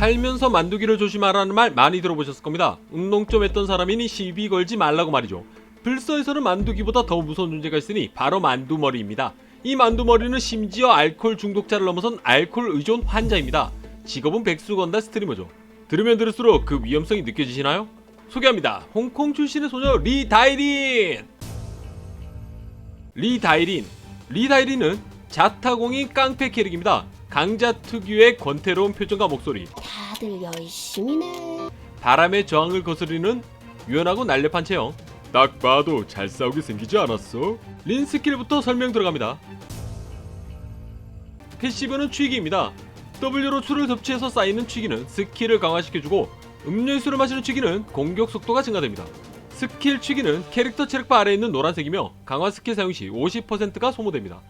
살면서 만두기를 조심하라는 말 많이 들어보셨을 겁니다. 운동 좀 했던 사람이니 시비 걸지 말라고 말이죠. 불서에서는 만두기보다 더 무서운 존재가 있으니 바로 만두머리입니다. 이 만두머리는 심지어 알코올 중독자를 넘어선 알코올 의존 환자입니다. 직업은 백수건다 스트리머죠. 들으면 들을수록 그 위험성이 느껴지시나요? 소개합니다. 홍콩 출신의 소녀 리 다이린. 리 다이린. 리 다이린은 자타공인 깡패 캐릭입니다. 강자 특유의 권태로운 표정과 목소리, 다들 열심히네. 바람의 저항을 거스르는 유연하고 날렵한 체형. 딱 봐도 잘 싸우게 생기지 않았어? 린 스킬부터 설명 들어갑니다. 패시브는 취기입니다. W로 술을 섭취해서 쌓이는 취기는 스킬을 강화시켜주고 음료수를 마시는 취기는 공격 속도가 증가됩니다. 스킬 취기는 캐릭터 체력바 아래에 있는 노란색이며 강화 스킬 사용 시 50%가 소모됩니다.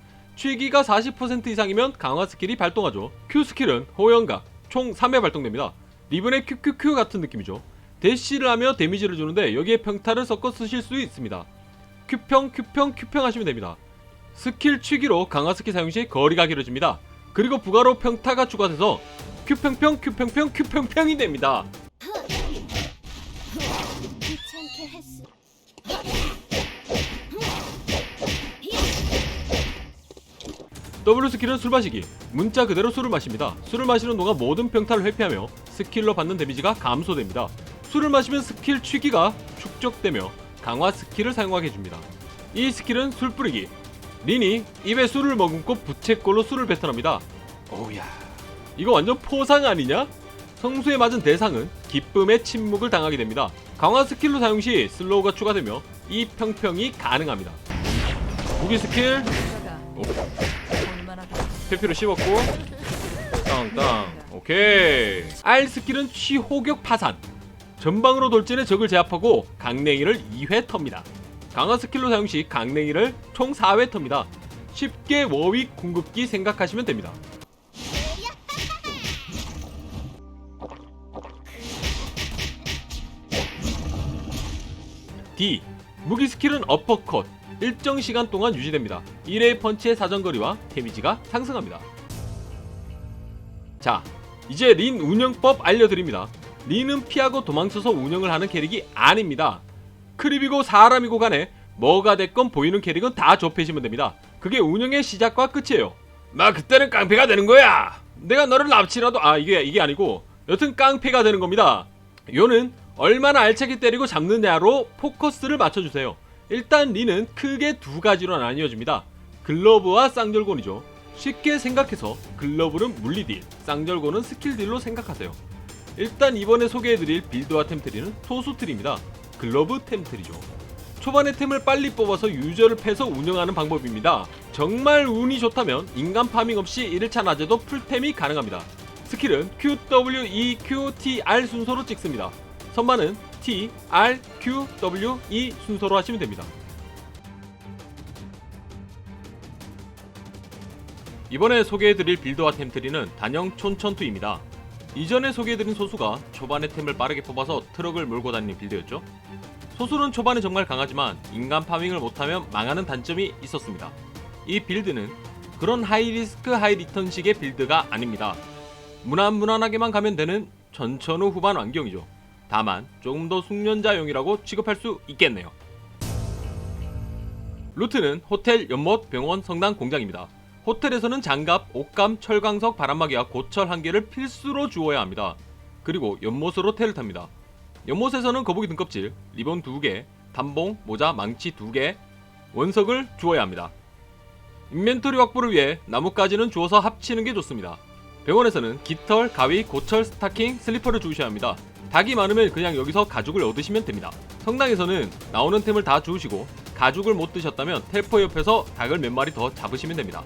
취기가 40% 이상이면 강화 스킬이 발동하죠. Q 스킬은 호연각 총 3회 발동됩니다. 리븐의 QQQ 같은 느낌이죠. 대시를 하며 데미지를 주는데 여기에 평타를 섞어 쓰실 수 있습니다. Q평, Q평, Q평 하시면 됩니다. 스킬 취기로 강화 스킬 사용 시 거리가 길어집니다. 그리고 부가로 평타가 추가돼서 Q평평, Q평평, Q평평이 됩니다. 귀찮게 했어. W 스킬은 술 마시기. 문자 그대로 술을 마십니다. 술을 마시는 동안 모든 평타를 회피하며 스킬로 받는 데미지가 감소됩니다. 술을 마시면 스킬 취기가 축적되며 강화 스킬을 사용하게 해줍니다. 이 스킬은 술 뿌리기. 린이 입에 술을 머금고 부채꼴로 술을 뱉어납니다. 오우야. 이거 완전 포상 아니냐? 성수에 맞은 대상은 기쁨의 침묵을 당하게 됩니다. 강화 스킬로 사용 시 슬로우가 추가되며 이 평평이 가능합니다. 무기 스킬 오. 페피로 씹었고. 땅땅. 오케이. R 스킬은 취호격 파산. 전방으로 돌진해 적을 제압하고 강냉이를 2회 텁니다. 강화 스킬로 사용 시 강냉이를 총 4회 텁니다. 쉽게 워윅 궁극기 생각하시면 됩니다. D. 무기 스킬은 어퍼컷 일정 시간 동안 유지됩니다. 1회 펀치의 사정거리와 데미지가 상승합니다. 자, 이제 린 운영법 알려드립니다. 린은 피하고 도망쳐서 운영을 하는 캐릭이 아닙니다. 크립이고 사람이고 간에 뭐가 됐건 보이는 캐릭은 다 좁히시면 됩니다. 그게 운영의 시작과 끝이에요. 나 그때는 깡패가 되는 거야. 내가 너를 납치라도 아 이게 이게 아니고 여튼 깡패가 되는 겁니다. 요는 얼마나 알차게 때리고 잡느냐로 포커스를 맞춰주세요. 일단 리는 크게 두 가지로 나뉘어집니다. 글러브와 쌍절곤이죠. 쉽게 생각해서 글러브는 물리딜, 쌍절곤은 스킬딜로 생각하세요. 일단 이번에 소개해드릴 빌드와 템트리는 소수트리입니다. 글러브 템트리죠. 초반에 템을 빨리 뽑아서 유저를 패서 운영하는 방법입니다. 정말 운이 좋다면 인간 파밍 없이 1일차 낮에도 풀템이 가능합니다. 스킬은 Q, W, E, Q, T, R 순서로 찍습니다. 선반은 T, R, Q, W, E 순서로 하시면 됩니다. 이번에 소개해드릴 빌드와 템트리는 단형 촌천투입니다. 이전에 소개해드린 소수가 초반에 템을 빠르게 뽑아서 트럭을 몰고 다니는 빌드였죠. 소수는 초반에 정말 강하지만 인간 파밍을 못하면 망하는 단점이 있었습니다. 이 빌드는 그런 하이리스크 하이리턴식의 빌드가 아닙니다. 무난무난하게만 가면 되는 전천후 후반 환경이죠. 다만 조금 더 숙련자용이라고 취급할 수 있겠네요. 루트는 호텔, 연못, 병원, 성당, 공장입니다. 호텔에서는 장갑, 옷감, 철광석, 바람막이와 고철 한 개를 필수로 주어야 합니다. 그리고 연못으로 테를 탑니다. 연못에서는 거북이 등껍질, 리본 2개, 단봉, 모자, 망치 2개, 원석을 주어야 합니다. 인벤토리 확보를 위해 나뭇가지는 주워서 합치는 게 좋습니다. 병원에서는 깃털, 가위, 고철, 스타킹, 슬리퍼를 주우셔야 합니다. 닭이 많으면 그냥 여기서 가죽을 얻으시면 됩니다. 성당에서는 나오는 템을 다 주우시고 가죽을 못 드셨다면 텔포 옆에서 닭을 몇 마리 더 잡으시면 됩니다.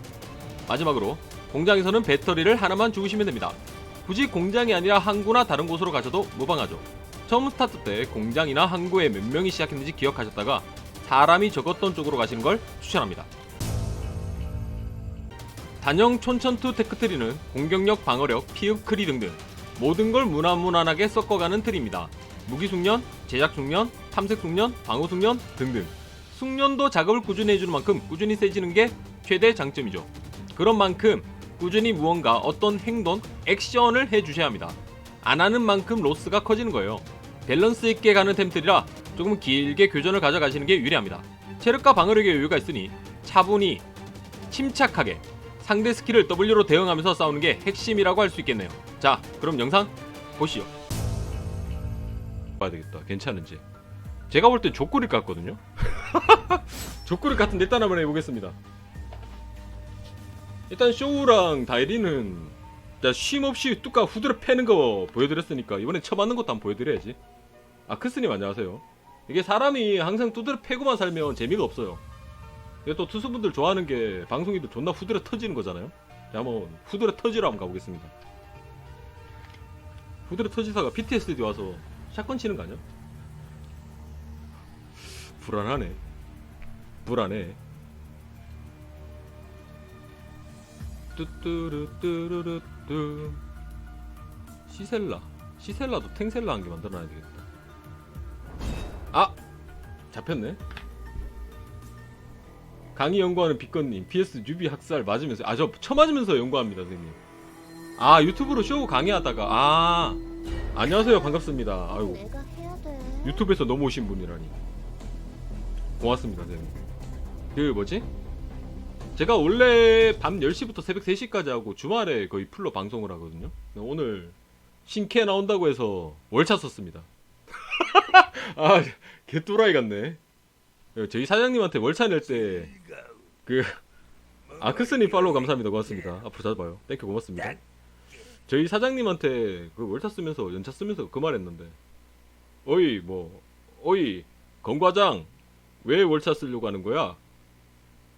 마지막으로 공장에서는 배터리를 하나만 주우시면 됩니다. 굳이 공장이 아니라 항구나 다른 곳으로 가셔도 무방하죠. 처음 스타트 때 공장이나 항구에 몇 명이 시작했는지 기억하셨다가 사람이 적었던 쪽으로 가시는 걸 추천합니다. 단형 촌천투 테크트리는 공격력, 방어력, 피흡, 크리 등등 모든 걸 무난무난하게 섞어가는 틀입니다. 무기 숙련, 제작 숙련, 탐색 숙련, 방어 숙련 등등 숙련도 작업을 꾸준히 해주는 만큼 꾸준히 세지는 게 최대 장점이죠. 그런 만큼 꾸준히 무언가 어떤 행동, 액션을 해주셔야 합니다. 안 하는 만큼 로스가 커지는 거예요. 밸런스 있게 가는 템들이라 조금 길게 교전을 가져가시는 게 유리합니다. 체력과 방어력에 여유가 있으니 차분히 침착하게 상대 스킬을 W로 대응하면서 싸우는 게 핵심이라고 할 수 있겠네요. 자, 그럼 영상 보시죠. 봐야 되겠다. 괜찮은지. 제가 볼땐것 같거든요. 족구릴 같은데 일단 한번 해보겠습니다. 일단 쇼우랑 다이리는 일단 쉼 없이 뚜까 후드를 패는 거 보여드렸으니까 이번엔 쳐맞는 것도 한번 보여드려야지. 아 크스님 안녕하세요. 이게 사람이 항상 두드려 패고만 살면 재미가 없어요. 이게 또 투수분들 좋아하는 게 방송이도 존나 후드려 터지는 거잖아요. 자 한번 후드려 터지러 한번 가보겠습니다. 후드려 터지사가 PTSD 와서 샷건 치는 거 아니야? 불안하네. 불안해. 뚜뚜루뚜루루뚜 시셀라 시셀라도 탱셀라 한 개 만들어놔야 되겠다 아! 잡혔네 강의 연구하는 비건님 PS 뉴비 학살 맞으면서 아 저 쳐맞으면서 연구합니다 선생님. 아 유튜브로 쇼 강의하다가 아 안녕하세요 반갑습니다. 아이고 내가 해야 돼. 유튜브에서 넘어오신 분이라니. 고맙습니다 선생님. 그 뭐지? 제가 원래 밤 10시부터 새벽 3시까지 하고 주말에 거의 풀로 방송을 하거든요. 근데 오늘 신캐 나온다고 해서 월차 썼습니다. 아 개뚜라이 같네. 저희 사장님한테 월차 낼 때 그 아크스님 팔로우 감사합니다 고맙습니다 앞으로 자주 봐요 땡큐 고맙습니다 저희 사장님한테 그 월차 쓰면서 연차 쓰면서 그 말 했는데 어이 뭐 어이 건과장 왜 월차 쓰려고 하는 거야?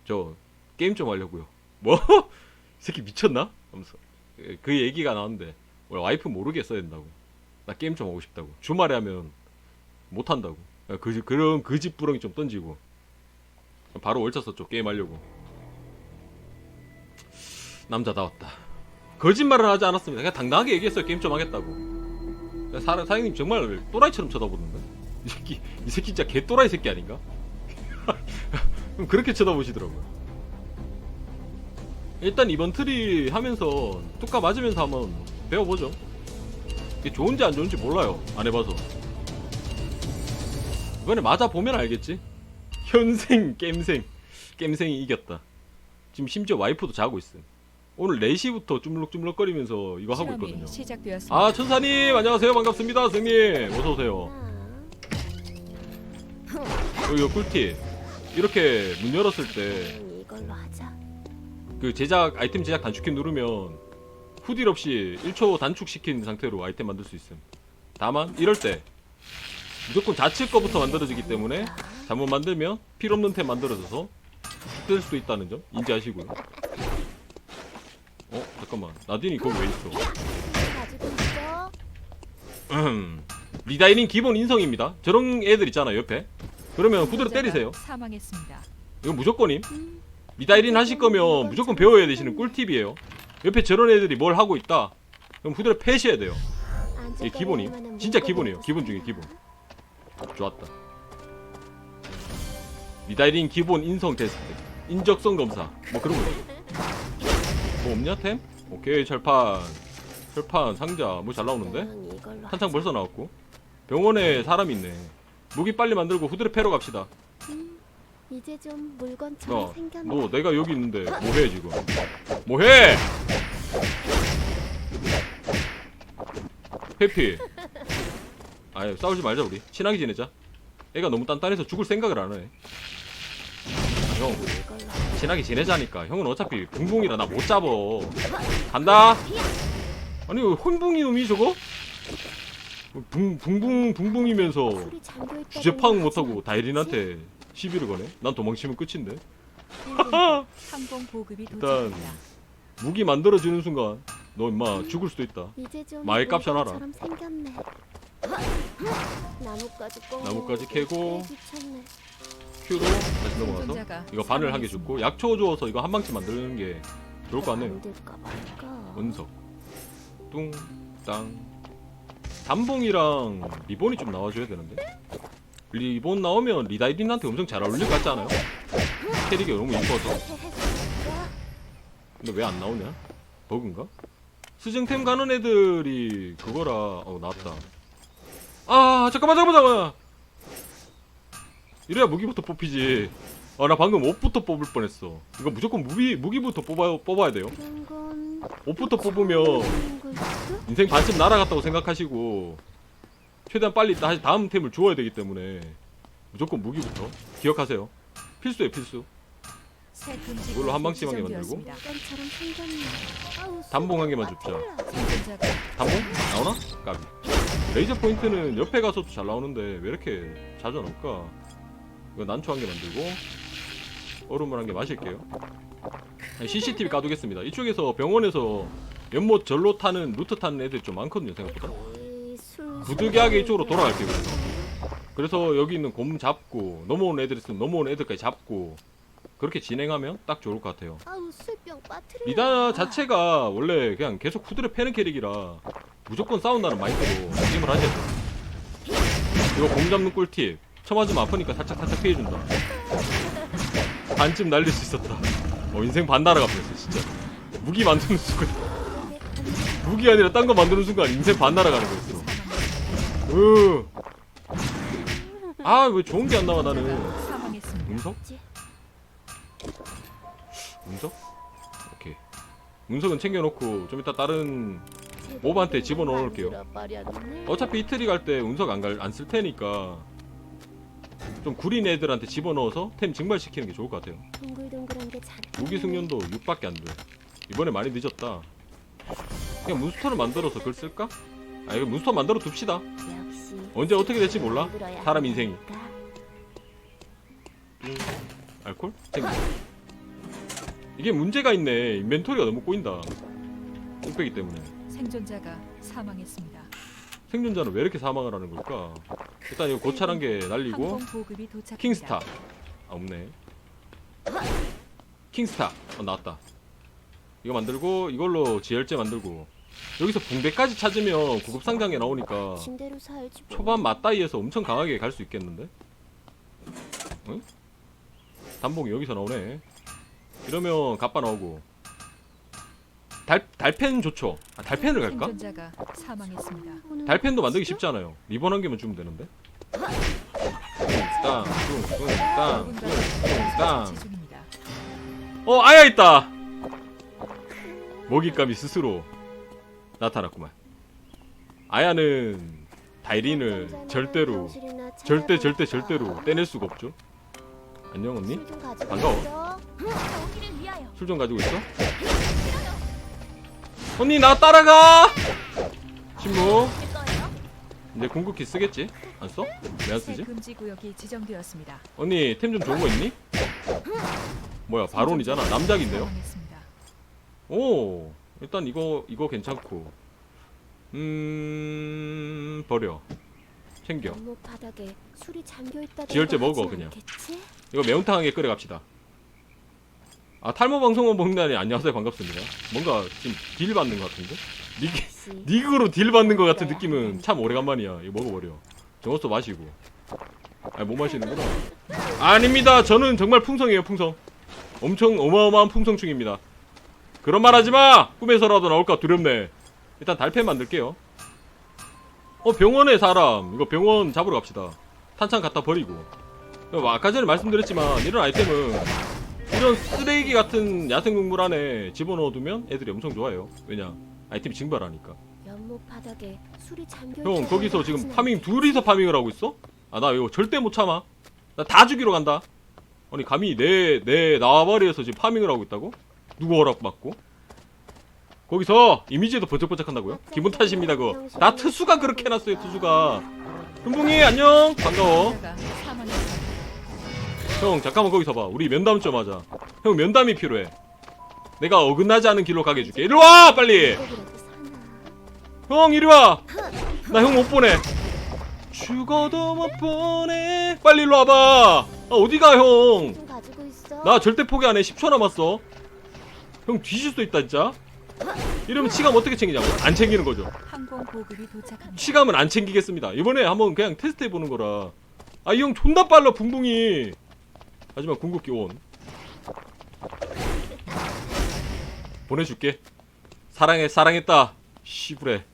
저 게임 좀 하려고요. 뭐? 이 새끼 미쳤나? 하면서 예, 그 얘기가 나왔는데 와이프 모르게 써야 된다고. 나 게임 좀 하고 싶다고. 주말에 하면 못 한다고. 그 그런 그 집 부렁이 좀 던지고 바로 월차 썼죠 게임 하려고. 남자다웠다. 거짓말을 하지 않았습니다. 그냥 당당하게 얘기했어요 게임 좀 하겠다고. 사, 사장님 정말 또라이처럼 쳐다보는데 이 새끼 이 새끼 진짜 개 또라이 새끼 아닌가? 그렇게 쳐다보시더라고요. 일단 이번 트리 하면서 뚜까 맞으면서 한번 배워보죠. 이게 좋은지 안 좋은지 몰라요. 안 해봐서. 이번에 맞아 보면 알겠지. 현생 겜생 겜생이 이겼다. 지금 심지어 와이프도 자고 있음. 오늘 4시부터 쭈물럭쭈물럭거리면서 이거 하고 있거든요. 시작되었습니다. 아 천사님 안녕하세요 반갑습니다 선생님 어서 오세요 아, 꿀팁 이렇게 문 열었을 때 그 음, 이걸로 하자. 제작 아이템 제작 단축키 누르면 후딜 없이 1초 단축시킨 상태로 아이템 만들 수 있음 다만 이럴 때 무조건 좌측 거부터 만들어지기 때문에 잘못 만들면 필요 없는 템 만들어져서 뜰 수도 있다는 점 인지하시고요 어 잠깐만 나딘이 거기 왜 있어 가지고 있어. 음, 리다이닝 기본 인성입니다. 저런 애들 있잖아요, 옆에. 그러면 후드로 때리세요. 사망했습니다. 이건 무조건임. 리다이닝 하실 거면 무조건 배워야 되시는 꿀팁이에요. 옆에 저런 애들이 뭘 하고 있다. 그럼 후드를 패셔야 돼요. 이게 기본임. 진짜 기본이에요. 기본 중에 기본. 좋았다. 리다이닝 기본 인성 테스트. 인적성 검사. 뭐 그런 거. 뭐 없냐, 템? 오케이, 철판. 철판, 상자. 뭐 잘 나오는데? 한창 벌써 나왔고 병원에 사람이 있네 무기 빨리 만들고 후드를 패러 갑시다 이제 좀 물건처럼 어, 생겼네. 너 내가 여기 있는데 뭐해 지금 뭐해 회피 아유 싸우지 말자 우리. 친하게 지내자. 애가 너무 단단해서 죽을 생각을 안 해. 형 이걸로 친하게 지내자니까. 형은 어차피 붕붕이라 나 못 잡어. 간다! 아니 혼붕이 놈이 저거? 붕, 붕붕 붕붕이면서. 주제 파악 못하고 다이린한테 시비를 거네? 난 도망치면 끝인데. 일단. 무기 만들어지는 순간 너 임마 죽을 수도 있다. 마을 값이 하나라. 나뭇가지 꽁. 나뭇가지 캐고. 귀찮네. 큐로 다시 넘어가서 이거 바늘 한개 줬고 약초 주어서 이거 한 방씩 만드는 게 좋을 것 같네요 만들까 말까. 원석 뚱땅 단봉이랑 리본이 좀 나와줘야 되는데 리본 나오면 리다이린한테 엄청 잘 어울릴 것 같지 않아요? 캐릭이 너무 이뻐서 근데 왜 안 나오냐? 버그인가? 수정템 가는 애들이 그거라 어 나왔다 아 잠깐만 잠깐만 잠깐만. 이래야 무기부터 뽑히지. 아 나 방금 옷부터 뽑을 뻔했어. 이거 무조건 무기, 무기부터 뽑아, 뽑아야 돼요. 옷부터 뽑으면? 인생 반쯤 날아갔다고 생각하시고 최대한 빨리 다시 다음 템을 주어야 되기 때문에 무조건 무기부터 기억하세요. 필수예요 필수 이걸로 한 방씩 생겼네. 아우, 단봉 한 개만 줍자. 단봉? 나오나? 까비. 레이저 포인트는 옆에 가서도 잘 나오는데 왜 이렇게 자주 안 올까? 이거 난초 한 개 만들고 얼음물 한 개 마실게요. CCTV 까두겠습니다. 이쪽에서 병원에서 연못 절로 타는 루트 타는 애들이 좀 많거든요 생각보다. 부득이하게 술- 이쪽으로 돌아갈게요 그래서. 그래서 여기 있는 곰 잡고 넘어오는 애들 있으면 넘어오는 애들까지 잡고 그렇게 진행하면 딱 좋을 것 같아요. 아우 술병 빠트려. 리다 자체가 원래 그냥 계속 후드를 패는 캐릭이라 무조건 싸운다는 마인드로 게임을 하셔야 돼요. 이거 곰 잡는 꿀팁. 쳐맞으면 아프니까 살짝 살짝 피해준다. 반쯤 날릴 수 있었다. 어 인생 반 날아가 버렸어 진짜. 무기 만드는 순간. 무기 아니라 딴 거 만드는 순간 인생 반 날아가는 거였어. 으. 아, 왜 좋은 게 안 나와, 나는. 운석? 운석? 오케이. 운석은 챙겨놓고, 좀 이따 다른, 몹한테 집어넣을게요. 어차피 이틀이 갈때 운석 안 갈, 안 쓸 테니까, 좀 구린 애들한테 집어넣어서 템 증발시키는 게 좋을 것 같아요. 동글동글한 게 잔뜩 무기 숙련도 6밖에 안 돼. 이번에 많이 늦었다. 그냥 몬스터를 만들어서 그걸 쓸까? 아, 이거 몬스터 만들어 둡시다. 역시 언제 어떻게 될지 몰라. 사람 인생이. 알콜? 챙겨. 이게 문제가 있네. 인벤토리가 너무 꼬인다. 뚝배기 때문에. 생존자가 사망했습니다. 생존자는 왜 이렇게 사망을 하는 걸까? 일단 이거 고찰한 게 날리고 항공 보급이 도착합니다. 킹스타. 아 없네. 킹스타. 어 나왔다. 이거 만들고 이걸로 지혈제 만들고 여기서 붕대까지 찾으면 구급 상장에 나오니까 살지 뭐. 초반 맞다이에서 엄청 강하게 갈 수 있겠는데? 응? 단봉이 여기서 나오네. 이러면 갑바 나오고. 달 달펜 좋죠. 아, 달펜을 갈까? 생존자가 사망했습니다. 오늘 달펜도 만들기 쉽잖아요. 리본 한 개만 주면 되는데. 땅, 뚱, 뚱, 땅, 뚱, 뚱, 땅. 처치 중입니다. 어, 아야 있다. 먹잇감이 스스로 나타났구만. 아야는 다이린을 절대로 절대 절대 절대로 떼낼 수가 없죠. 안녕 언니. 반가워. 술좀 가지고 있어? 언니 나 따라가. 친구. 이제 궁극기 쓰겠지? 안 써? 왜 안 새 쓰지? 금지 구역이 지정되었습니다. 언니 템 좀 좋은 거 있니? 뭐야 바론이잖아 남작인데요? 오 일단 이거 이거 괜찮고 음 버려 챙겨 바닥에 술이 잠겨 있다. 지혈제 먹어, 그냥. 이거 매운탕 하게 끓여 갑시다. 아 탈모 방송원 먹는다니 안녕하세요 반갑습니다. 뭔가 지금 딜 받는 것 같은데? 닉, 닉으로 딜 받는 것 같은 느낌은 참 오래간만이야. 이거 먹어버려. 정어서 마시고. 아니 못 마시는구나. 아닙니다. 저는 정말 풍성이에요 풍성. 엄청 어마어마한 풍성충입니다. 그런 말 하지 마! 꿈에서라도 나올까 두렵네. 일단 달팬 만들게요. 어 병원에 사람. 이거 병원 잡으러 갑시다 탄창 갖다 버리고 뭐 아까 전에 말씀드렸지만 이런 아이템은 이런 쓰레기 같은 야생 동물 안에 집어넣어두면 애들이 엄청 좋아해요 왜냐 아이템이 증발하니까 연못 바닥에 술이 잠겨 형 거기서 지금 파밍? 둘이서 파밍을 하고 있어? 아 나 이거 절대 못 참아 나 다 죽이러 간다 아니 감히 내 내 나와바리에서 지금 파밍을 하고 있다고? 누구 허락 받고? 거기서 이미지도 번쩍번쩍 한다고요? 기분 탓입니다 그거 나 특수가 그렇게 해놨어요 특수가 금붕이 안녕. 반가워. 형 잠깐만 거기 서 봐. 우리 면담 좀 하자. 형 면담이 필요해. 내가 어긋나지 않은 길로 가게 해줄게. 이리와 빨리. 형 이리와! 나 형 못 보내. 죽어도 못 보내. 빨리 일로 와봐. 아, 어디가 형? 좀 가지고 있어. 나 절대 포기 안해 10초 남았어. 형 뒤질 수도 있다 진짜 이러면 치감 어떻게 챙기냐고. 안 챙기는 거죠. 항공 보급이 도착합니다. 치감은 안 챙기겠습니다. 이번에 한번 그냥 테스트 해보는 거라. 아 이 형 존나 빨라 붕붕이. 하지만 궁극기 온 보내줄게. 사랑해 사랑했다. 시부레.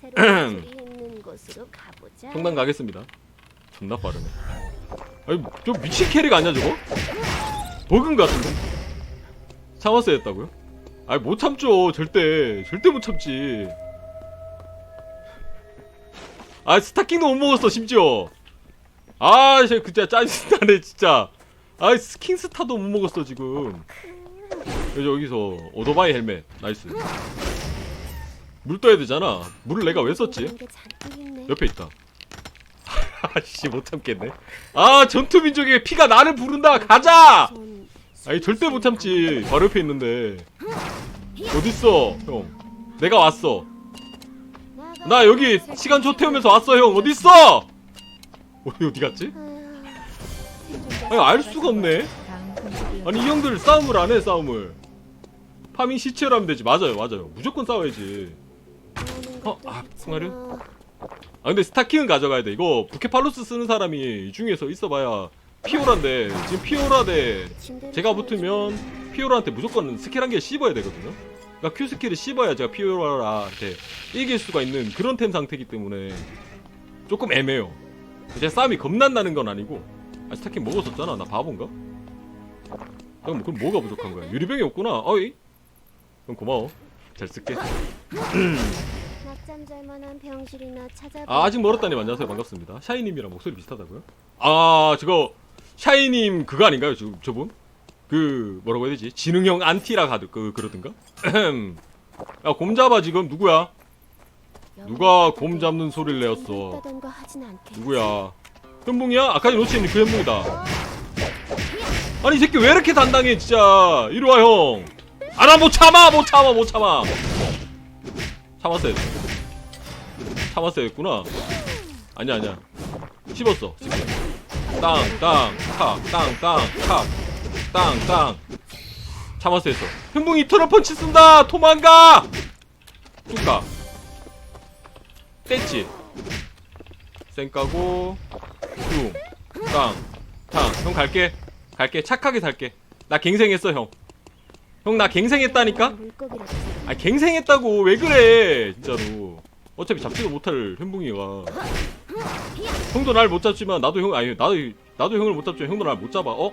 새로운 길이 있는 곳으로 가보자. 성당 가겠습니다. 존나 빠르네. 아니 저 미친 캐릭 아니야 저거? 버그인 것 같은데? 참았어야 했다고요? 아니 못 참죠 절대 절대 못 참지 아 스타킹도 못 먹었어 심지어 아 진짜 짜증나네 진짜 아 스킹스타도 못 먹었어 지금 여기 여기서 오토바이 헬멧 나이스 물 떠야 되잖아 물을 내가 왜 썼지? 옆에 있다. 아씨 못 참겠네. 아 전투 민족의 피가 나를 부른다. 가자. 손, 아니 절대 못 참지. 바로 옆에 있는데. 어딨어 형? 내가 왔어. 나 여기 시간 조 태우면서 왔어 형. 어딨어? 어디 어디 갔지? 아니 알 수가 없네. 아니 이 형들 싸움을 안 해 싸움을. 파밍 시체로 하면 되지. 맞아요 맞아요. 무조건 싸워야지. 어, 아. 풍화류? 아 근데 스타킹은 가져가야 돼. 이거 부케팔로스 쓰는 사람이 이 중에서 있어봐야 피오라인데 지금 피오라 대 제가. 붙으면 피오라한테 무조건 스킬 한 개 씹어야 되거든요. 그러니까 Q 스킬을 씹어야 제가 피오라한테 이길 수가 있는 그런 템 상태이기 때문에 조금 애매해요. 제 싸움이 겁난다는 건 아니고 아, 스타킹 먹었었잖아. 나 바본가? 그럼 그럼 뭐가 부족한 거야? 유리병이 없구나. 어이? 그럼 고마워. 잘 쓸게. 낮잠 잘 만한 병실이나 찾아. 아, 아직 멀었다니 안녕하세요 반갑습니다 샤이님이랑 목소리 비슷하다고요? 아 저거 샤이님 그거 아닌가요 지금 저분? 그 뭐라고 해야 되지? 지능형 안티라 가드 그 그러든가? 야 곰 잡아 지금 누구야? 누가 곰 잡는 소리를 내었어? 누구야? 현봉이야? 아까 놓친 그 현봉이다 아니 이 새끼 왜 이렇게 단단해 진짜 이리 와 형 아 나 못 참아 못 참아 못 참아 참았어야 돼 참았어야 했구나 아니야 아니야 씹었어 땅땅 탁 땅땅 탁 땅땅. 참았어 했어 현봉이 트럴 펀치 쓴다. 도망가! 뚝가 뗐지. 쌩 까고. 뚱 땅 탕 형 갈게. 갈게. 착하게 살게. 나 갱생했어 형. 형 나 갱생했다니까? 아 갱생했다고. 왜 그래 진짜로. 어차피 잡지도 못할 현붕이가. 형도 날 못 잡지만 나도 형 아니 나도 나도 형을 못 잡지만 형도 날 못 잡아. 어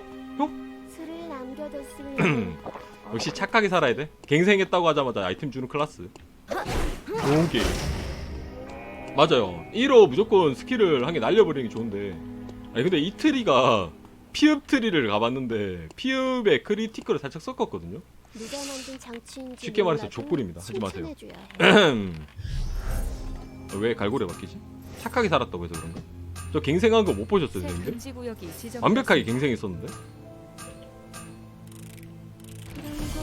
역시 착하게 살아야 돼 갱생했다고 하자마자 아이템 주는 클라스 좋은 게임 맞아요 1호 무조건 스킬을 한 개 날려버리는 게 좋은데 아니 근데 이 트리가 피읍 트리를 가봤는데 피읍에 크리티컬을 살짝 섞었거든요 누가 만든 장치인지 쉽게 말해서 족불입니다. 하지 마세요. 왜 갈고리 바뀌지? 착하게 살았다고 해서 그런가? 저 갱생한 거 못 보셨어요, 새 근데? 완벽하게 갱생했었는데?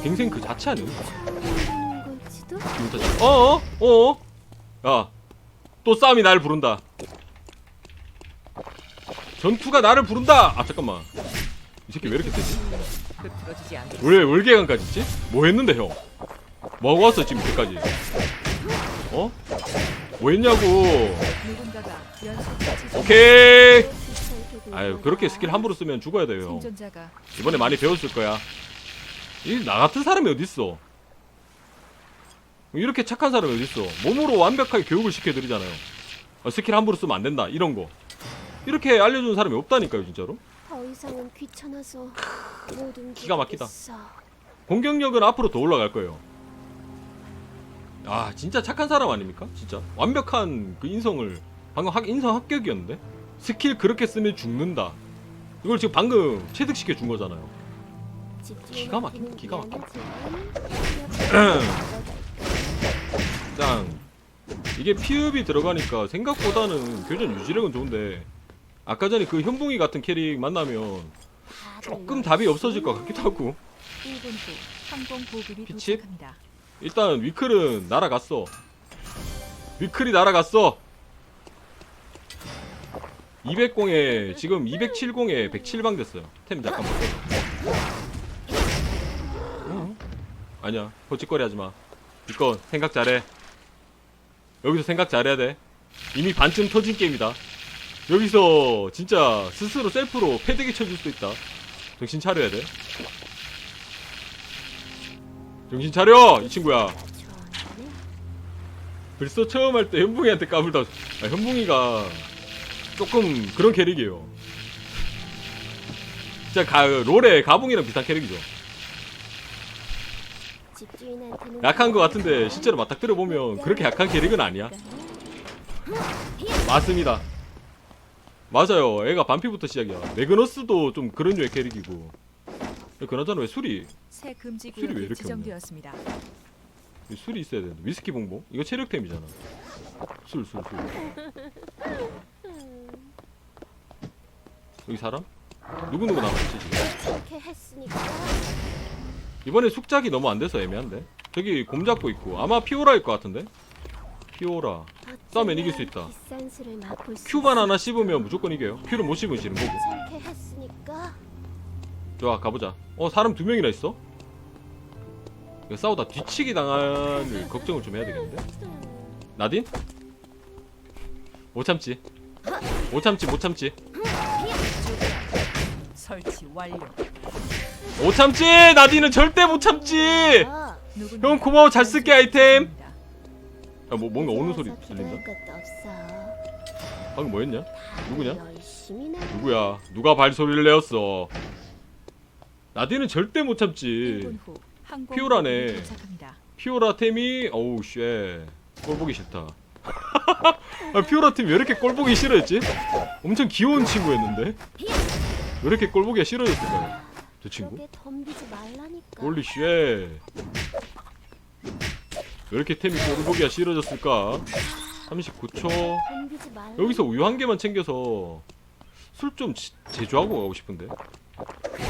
갱생 그 자체? 기분 탓이- 어어? 어어? 야, 또 싸움이 날 부른다. 전투가 나를 부른다! 아, 잠깐만. 이 새끼 왜 이렇게 세지? 왜 월계관까지 있지? 뭐 했는데, 형? 뭐 하고 왔어, 지금 이때까지? 어? 뭐 했냐고. 오케이! 아유. 그렇게 스킬 함부로 쓰면 죽어야 돼요. 이번에 많이 배웠을 거야. 이 나 같은 사람이 어딨어? 이렇게 착한 사람이 어딨어? 몸으로 완벽하게 교육을 시켜드리잖아요. 어, 스킬 함부로 쓰면 안 된다. 이런 거. 이렇게 알려주는 사람이 없다니까요, 진짜로. 더 이상은 귀찮아서 모든 기가 막히다. 공격력은 앞으로 더 올라갈 거예요. 아, 진짜 착한 사람 아닙니까? 진짜 완벽한 그 인성을 방금 학, 인성 합격이었는데 스킬 그렇게 쓰면 죽는다. 이걸 지금 방금 체득시켜 준 거잖아요. 기가 막힌- 맡기는 기가 막힌. 미안하지만 짱. 이게 피읍이 들어가니까 생각보다는 교전 유지력은 좋은데 아까 전에 그 현붕이 같은 캐릭 만나면 조금 답이 없어질 것 같기도 하고 1분 후 항공 보급이 피치? 도착합니다. 일단 위클은 날아갔어 위클이 날아갔어 200공에 지금 270에 107방 됐어요 템 잠깐만 어? 아니야. 거짓거리 하지마. 이거 생각 잘해. 여기서 생각 잘해야 돼. 이미 반쯤 터진 게임이다. 여기서 진짜 스스로 셀프로 패대기 쳐줄 수도 있다. 정신 차려야 돼. 정신 차려 이 친구야. 벌써 처음 할 때 현붕이한테 까불다. 아, 현붕이가 조금 그런 캐릭이에요. 진짜 가, 롤의 가붕이랑 비슷한 캐릭이죠 집주인한테는 약한 것 같은데 실제로 맞닥뜨려 보면 그렇게 약한 캐릭은 아니야. 맞습니다. 맞아요. 애가 반피부터 시작이야. 매그너스도 좀 그런 류의 캐릭이고. 그나저나 왜 술이 새 금지 술이 왜 구역이 이렇게 지정되었습니다. 이 술이 있어야 되는데. 위스키 봉봉? 이거 체력템이잖아. 술 술 술. 여기 사람? 누구 누구 남았지 지금? 그렇게 했으니까 이번에 숙작이 너무 안 돼서 애매한데 저기 곰 잡고 있고 아마 피오라일 것 같은데 피오라 싸우면 이길 수 있다. 큐만. 하나 씹으면 무조건 이겨요 큐를 못 씹으면 지는 거고 좋아 가보자 어 사람 두 명이나 있어? 이거 싸우다 뒤치기 당할 걱정을 좀 해야 되겠는데 나딘? 못 참지 못 참지 못 참지 설치 완료. 못 참지 나딘은 절대 못 참지 형 고마워 잘 쓸게 아이템. 야, 뭐 뭔가 오는 소리 들린다. 방금 뭐였냐 누구냐. 누구야 누가 발소리를 내었어 나딘은 절대 못 참지 1분 후 항공 피오라네. 피오라 템이 어우 쉣 꼴 보기 싫다 아, 피오라 팀 왜 이렇게 꼴 보기 싫어했지? 엄청 귀여운 친구였는데 왜 이렇게 꼴 보기가 싫어졌을까요? 저 친구? 그렇게 덤비지 말라니까. 홀리 쉣. 왜 이렇게 템이 꼴보기가 싫어졌을까? 39초. 덤비지 말라. 여기서 우유 한 개만 챙겨서 술 좀 제조하고 가고 싶은데.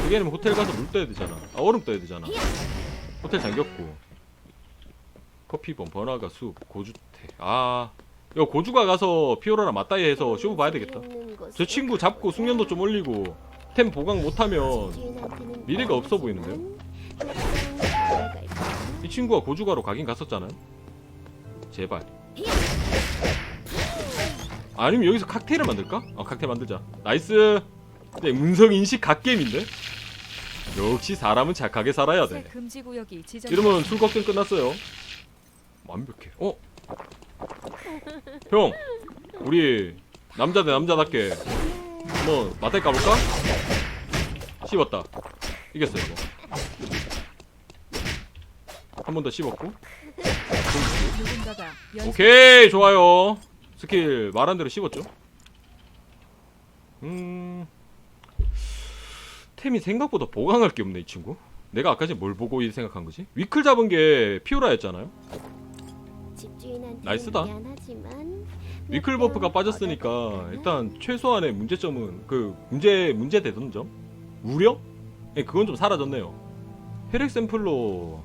그게 아니면 호텔 가서 물 떠야 되잖아. 아, 얼음 떠야 되잖아. 호텔 잠겼고. 커피범, 번화가, 숲, 고주택. 아, 이거 고주가 가서 피오라랑 맞다이 해서 쇼부 봐야 되겠다. 저 친구 잡고 숙련도 좀 올리고 템 보강 못하면 미래가 없어 보이는데요? 이 친구가 고주가로 가긴 갔었잖아요. 제발. 아니면 여기서 칵테일을 만들까? 어, 칵테일 만들자. 나이스. 네, 음성 인식 갓게임인데. 역시 사람은 착하게 살아야 새 돼. 이러면 술 걱정 끝났어요. 완벽해. 어? 형, 우리 남자 대 남자답게 한번 맞대 까볼까? 씹었다. 이겼어 이거. 한 번 더 씹었고. 누군가가 오케이 좋아요. 스킬 말한 대로 씹었죠. 음. 템이 생각보다 보강할 게 없네 이 친구. 내가 아까 전에 뭘 보고 이 생각한 거지? 위클 잡은 게 피오라였잖아요. 나이스다. 위클 버프가 빠졌으니까 일단 최소한의 문제점은 그 문제 문제 되던 점? 우려? 예, 그건 좀 사라졌네요. 혈액 샘플로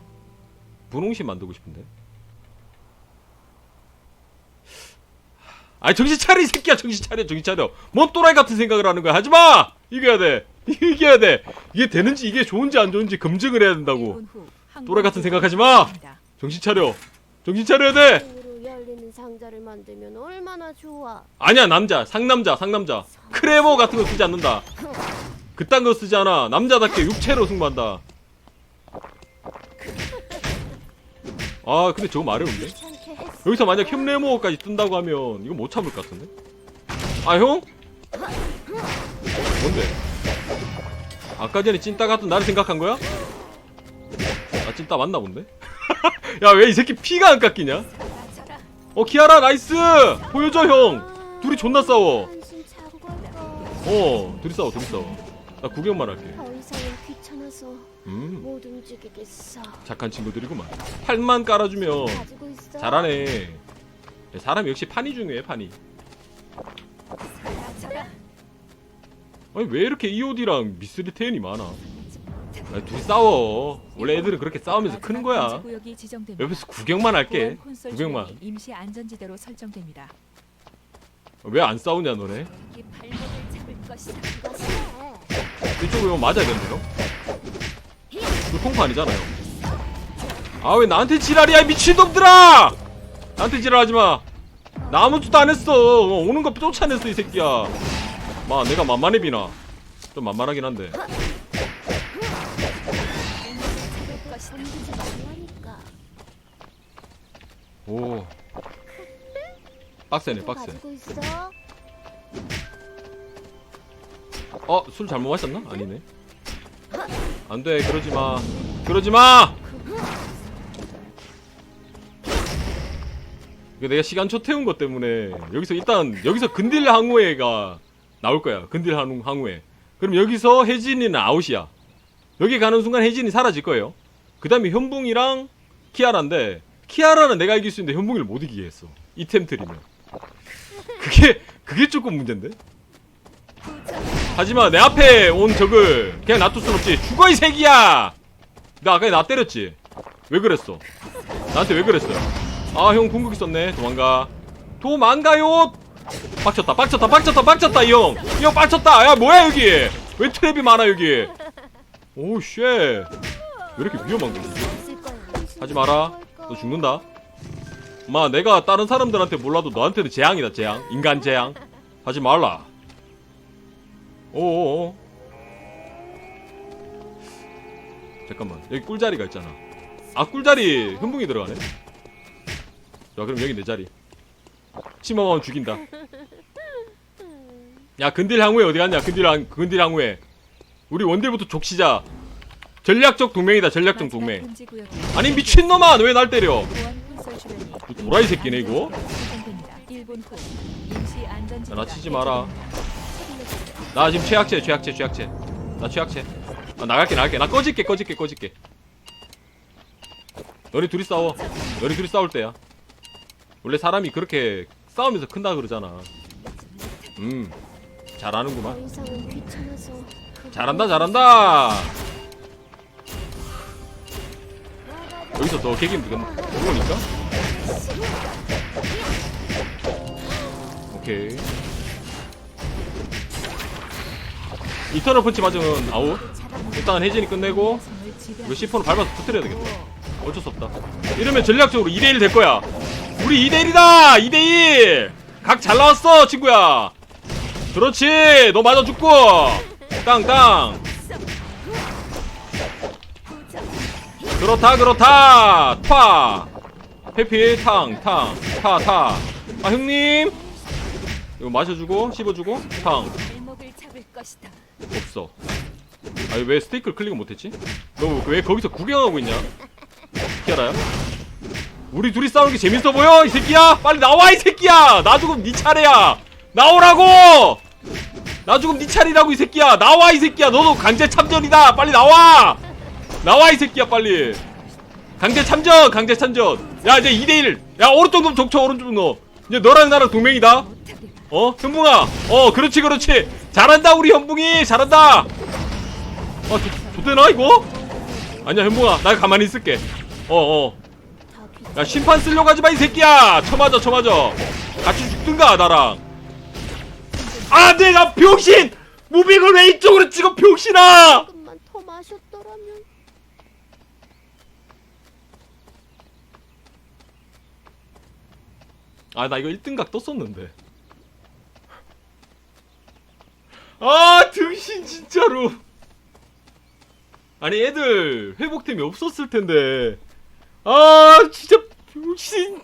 분홍신 만들고 싶은데. 아 정신 차려 이 새끼야. 정신 차려 정신 차려. 뭔 또라이 같은 생각을 하는 거야? 하지마! 이겨야 돼. 이겨야 돼. 이게 되는지 이게 좋은지 안 좋은지 검증을 해야 된다고. 1분 후 항공 또라이 같은 생각하지 마! 정신 차려. 정신 차려야 돼 열리는 상자를 만들면 얼마나 좋아. 아니야 남자 상남자 상남자 크레모 같은 거 쓰지 않는다 그딴 거 쓰지 않아 남자답게 육체로 승부한다 아 근데 저거 마려운데. 여기서 만약 햄레모어까지 뜬다고 하면 이거 못 참을 것 같은데 아 형? 뭔데? 아까 전에 찐따 같은 나를 생각한 거야? 아 찐따 맞나 본데? 야 왜 이 새끼 피가 안 깎이냐? 어 키아라 나이스! 보여줘 형! 둘이 존나 싸워 한숨 자고 갈까. 어 둘이 싸워 둘이 싸워 나 구경만 할게 더 이상은 귀찮아서 음 못 움직이겠어. 착한 친구들이구만 팔만 깔아주면 가지고 있어. 잘하네 사람 역시 판이 중요해 판이 아니 왜 이렇게 EOD랑 미스리 태연이 많아 아니, 둘이 싸워. 원래 애들은 그렇게 싸우면서 크는 거야. 금지 구역이 지정됩니다. 옆에서 구경만 할게. 보안 콘솔 구경만. 주변이 임시 안전지대로 설정됩니다. 왜 안 싸우냐 너네? 이 발목을 잡을 것이다. 이것이 이쪽으로 맞아야 되는데요? 이거 통파 아니잖아요. 아 왜 나한테 지랄이야 이 미친놈들아! 나한테 지랄하지 마. 나 아무것도 안 했어 어, 오는 거 쫓아냈어 이 새끼야. 마 내가 만만해 비나. 좀 만만하긴 한데 오. 빡세네 좀 빡세. 가지고 있어. 어? 술 잘못 마셨나? 아니네. 안돼 그러지마. 그러지마! 이거 내가 시간초 태운 것 때문에 여기서 일단 여기서 근딜 항우회가 나올 거야 근딜 항우, 항우회 그럼 여기서 혜진이는 아웃이야. 여기 가는 순간 혜진이 사라질 거예요. 그 다음에 현붕이랑 키아라인데 키아라는 내가 이길 수 있는데 현붕이를 못 이기게 했어. 이템 트리면 그게 그게 조금 문제인데? 하지만 내 앞에 온 적을 그냥 놔둘 순 없지. 죽어 이 새끼야! 나 아까 나 때렸지. 왜 그랬어? 나한테 왜 그랬어요? 아 형 궁극기 썼네. 도망가. 도망가요! 빡쳤다 빡쳤다 빡쳤다 빡쳤다 이형이 형 빡쳤다. 야 뭐야 여기? 왜 트랩이 많아 여기? 오쉣왜 이렇게 위험한 거지. 하지 마라 너 죽는다. 마 내가 다른 사람들한테 몰라도 너한테는 재앙이다 재앙. 인간 재앙. 하지 말라. 오오오. 잠깐만. 여기 꿀자리가 있잖아. 아 꿀자리 흥붕이 들어가네. 자 그럼 여기 내 자리. 침범하면 죽인다. 야 근딜 항우에 어디 갔냐? 근딜 항 근딜 항우에. 우리 원딜부터 족치자 전략적 동맹이다 전략적 동맹. 아니 미친놈아 너왜날 때려? 도라이 새끼네, 이거. 설정됩니다. 1분 후 임시 안전지대가 야, 나 치지 마라. 나 지금 최악체 최악체 최악체. 나 최악체. 나 나갈게 나갈게. 나 꺼질게 꺼질게 꺼질게. 너네 둘이 싸워. 너네 둘이 싸울 때야. 원래 사람이 그렇게 싸우면서 큰다 그러잖아. 음 잘하는구만. 잘한다 잘한다 여기서 더 개기면 되겠나? 그러니까. 오케이. 이터널 펀치 맞으면 아웃. 일단 혜진이 끝내고 이거 C4는 밟아서 터뜨려야 되겠다. 어쩔 수 없다. 이러면 전략적으로 2대1 될 거야. 우리 2대1이다! 2대1 각 잘 나왔어 친구야. 그렇지! 너 맞아 죽고! 땅 땅 그렇다 그렇다 파 해피 탕탕 타 타 아 형님 이거 마셔주고 씹어주고 탕 발목을 잡을 것이다. 없어. 아니 왜 스테이크를 클릭을 못했지? 너 왜 거기서 구경하고 있냐? 키아라야? 우리 둘이 싸우는 게 재밌어 보여 이 새끼야? 빨리 나와 이 새끼야! 나 죽음 네 차례야! 나오라고! 나 죽음 네 차례라고 이 새끼야! 나와 이 새끼야! 너도 강제 참전이다! 빨리 나와! 나와 이 새끼야 빨리! 강제 참전! 강제 참전! 야 이제 2대1! 야 오른쪽 놈 족쳐 오른쪽 놈! 이제 너랑 나랑 동맹이다! 어? 현붕아! 어, 그렇지, 그렇지! 잘한다, 우리 현붕이! 잘한다! 아, 조, 좋대나, 이거? 아니야, 현붕아. 나 가만히 있을게. 어, 어. 야, 심판 쓰려고 하지 마, 이 새끼야! 쳐맞아, 쳐맞아. 같이 죽든가, 나랑. 아, 내가 병신! 무빙을 왜 이쪽으로 찍어, 병신아! 조금만 더 마셨더라면. 아, 나 이거 1등각 떴었는데. 아, 등신, 진짜로. 아니, 애들 회복템이 없었을 텐데. 아, 진짜, 병신.